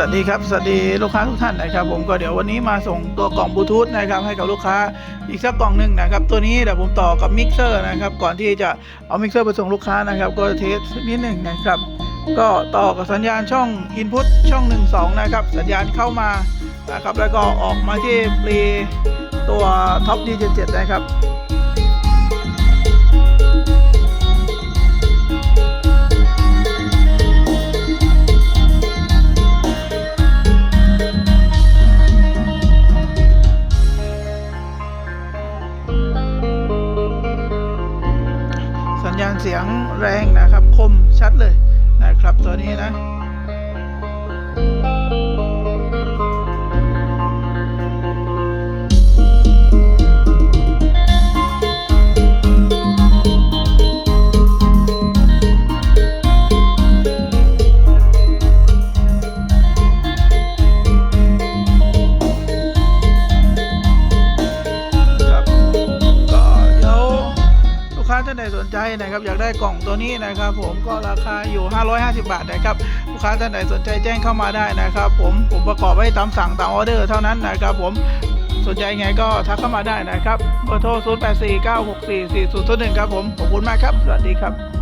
วัสดีครับสวัสดีลูกค้าทุกท่านนะครับ ผมก็เดี๋ยววันนี้มาส่งตัวกล่องบลูทูธนะครับให้กับลูกค้าอีกสักกล่องหนึ่งนะครับตัวนี้เดี๋ยวผมต่อกับมิกเซอร์นะครับก่อนที่จะเอามิกเซอร์ไปส่งลูกค้านะครับก็เทสนิดหนึ่งนะครับ ก็ต่อกับสัญญาณช่อง Input ช่อง 1 2 นะครับ สัญญาณเข้ามานะครับแล้วก็ออกมาที่ปลีตัวท็อป D77 นะครับ ญญาณเสียงแรงนะครับ คมชัดเลยนะครับตัวนี้นะ ท่านใดสนใจนะครับอยากได้กล่องตัวนี้นะครับผมก็ราคาอยู่ 550 บาทนะครับลูกค้าท่านใดสนใจแจ้งเข้ามาได้นะครับ ผมผมประกอบไว้ตามสั่งตามออเดอร์เท่านั้นนะครับผมสนใจไงก็ทักเข้ามาได้นะครับเบอร์โทร 0849644001 ครับผมขอบคุณมากครับ สวัสดีครับ